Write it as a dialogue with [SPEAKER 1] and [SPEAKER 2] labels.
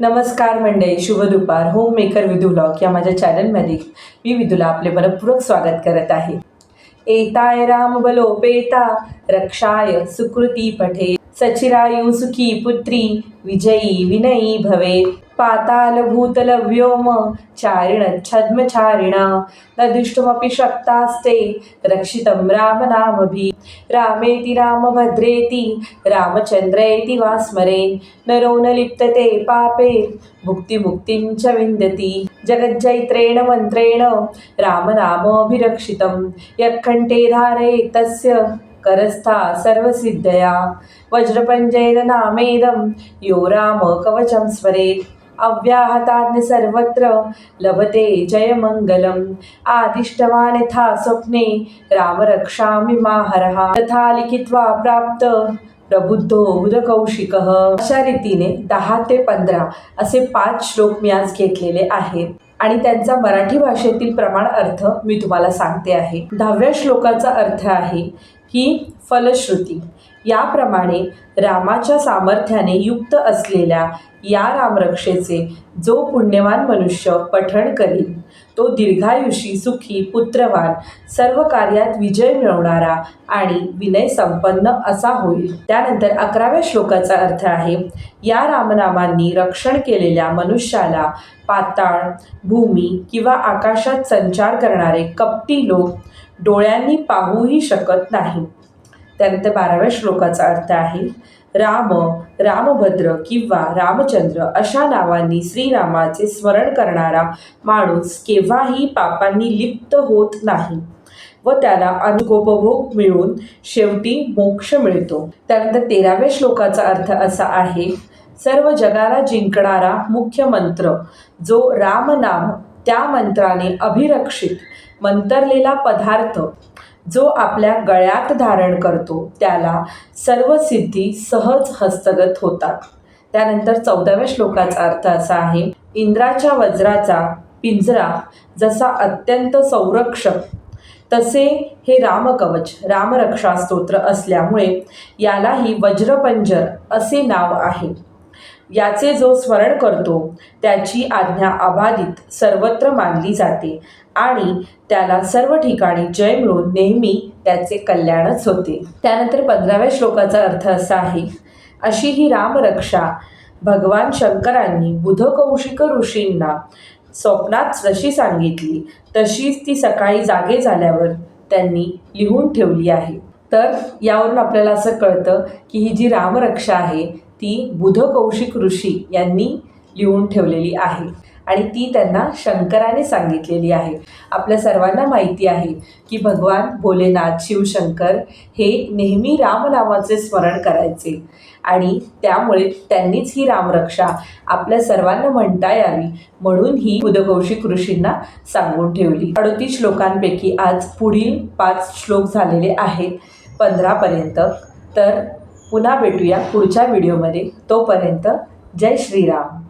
[SPEAKER 1] नमस्कार मंडळी शुभ दुपार. होम मेकर विधू ब्लॉग या माझ्या चॅनलमध्ये मी विधूला आपले मनपूर्वक स्वागत करत आहे. एताय राम बलोपेता रक्षाय सुकृती पठे. सचिरायु सुखी पुत्री विजयी विनयी भवेत्। पातालभूतलव्योम चारिणच्छद्मचारिणा व्योम चारिण न दुष्टमपि शक्तास्ते रक्षितं रामनामभि रामेति रामभद्रेति रामचन्द्रेति वा स्मरे नरो न लिप्तते पापे भुक्तिमुक्तिं च विन्दति। जगज्जैत्रेण मन्त्रेण रामनामोऽभिरक्षितं यत्कण्ठे धारये तस्य करस्था सर्वसिद्धया। वज्रपञ्जेन नामेदं यो राम कवचं स्मरेत् अव्याहताज्ञ सर्वत्र लभते जयमङ्गलम्। आदिष्टवान् यथा स्वप्ने रामरक्षामि माहरः। तथा लिखित्वा प्राप्त प्रबुद्धो उदकौशिक. अशा रीतीने दहा ते पंधरा असे पाच श्लोक मी आज घेतलेले आहेत. आणि त्यांचा मराठी भाषेतील प्रमाण अर्थ मी तुम्हाला सांगते आहे. दहाव्या श्लोकाचा अर्थ आहे की फलश्रुती. याप्रमाणे रामाच्या सामर्थ्याने युक्त असलेल्या या रामरक्षेचे जो पुण्यवान मनुष्य पठण करील तो दीर्घायुषी सुखी पुत्रवान सर्व कार्यात विजय मिळवणारा आणि विनय संपन्न असा होईल. त्यानंतर अकराव्या श्लोकाचा अर्थ आहे या रामनामांनी रक्षण केलेल्या मनुष्याला पाताळ भूमी किंवा आकाशात संचार करणारे कपटी लोक डोळ्यांनी पाहूही शकत नाही त्यानंतर बाराव्या श्लोकाचा अर्थ आहे राम रामभद्र किंवा रामचंद्र अशा नावांनी श्रीरामाचे स्मरण करणारा माणूस केव्हाही पापांनी लिप्त होत नाही व त्याला अनुकोपभोग मिळून शेवटी मोक्ष मिळतो. त्यानंतर तेराव्या श्लोकाचा अर्थ असा आहे सर्व जगाला जिंकणारा मुख्य मंत्र जो रामनाम त्या मंत्राने अभिरक्षित मंतरलेला पदार्थ जो आपल्या गळ्यात धारण करतो त्याला सर्व सिद्धी सहज हस्तगत होतात. त्यानंतर चौदाव्या श्लोकाचा अर्थ असा आहे इंद्राच्या वज्राचा पिंजरा जसा अत्यंत संरक्षक तसे हे रामकवच रामरक्षा स्तोत्र असल्यामुळे यालाही वज्रपंजर असे नाव आहे. याचे जो स्मरण करतो त्याची आज्ञा अबाधित सर्वत्र मानली जाते आणि त्याला सर्व ठिकाणी जय मिळून नेहमी त्याचे कल्याणच होते. त्यानंतर पंधराव्या श्लोकाचा अर्थ असा आहे अशी ही रामरक्षा भगवान शंकरांनी बुधकौशिक ऋषींना स्वप्नात जशी सांगितली तशीच ती सकाळी जागे झाल्यावर त्यांनी लिहून ठेवली आहे. तर यावरून आपल्याला असं कळतं की ही जी रामरक्षा आहे ती बुधकौशिक ऋषी यांनी लिहून ठेवलेली आहे. आणि ती त्यांना शंकराने सांगितलेली आहे. आपल्या सर्वांना माहिती आहे की भगवान भोलेनाथ शिवशंकर हे नेहमी रामनामाचे स्मरण करायचे. आणि त्यामुळे त्यांनीच ही रामरक्षा आपल्या सर्वांना म्हणता यावी म्हणून ही बुधकौशिक ऋषींना सांगून ठेवली. अडोतीस श्लोकांपैकी आज पुढील पाच श्लोक झालेले आहेत. पंधरापर्यंत. तर पुन्हा भेटूया पुढच्या व्हिडिओमध्ये. तोपर्यंत जय श्रीराम.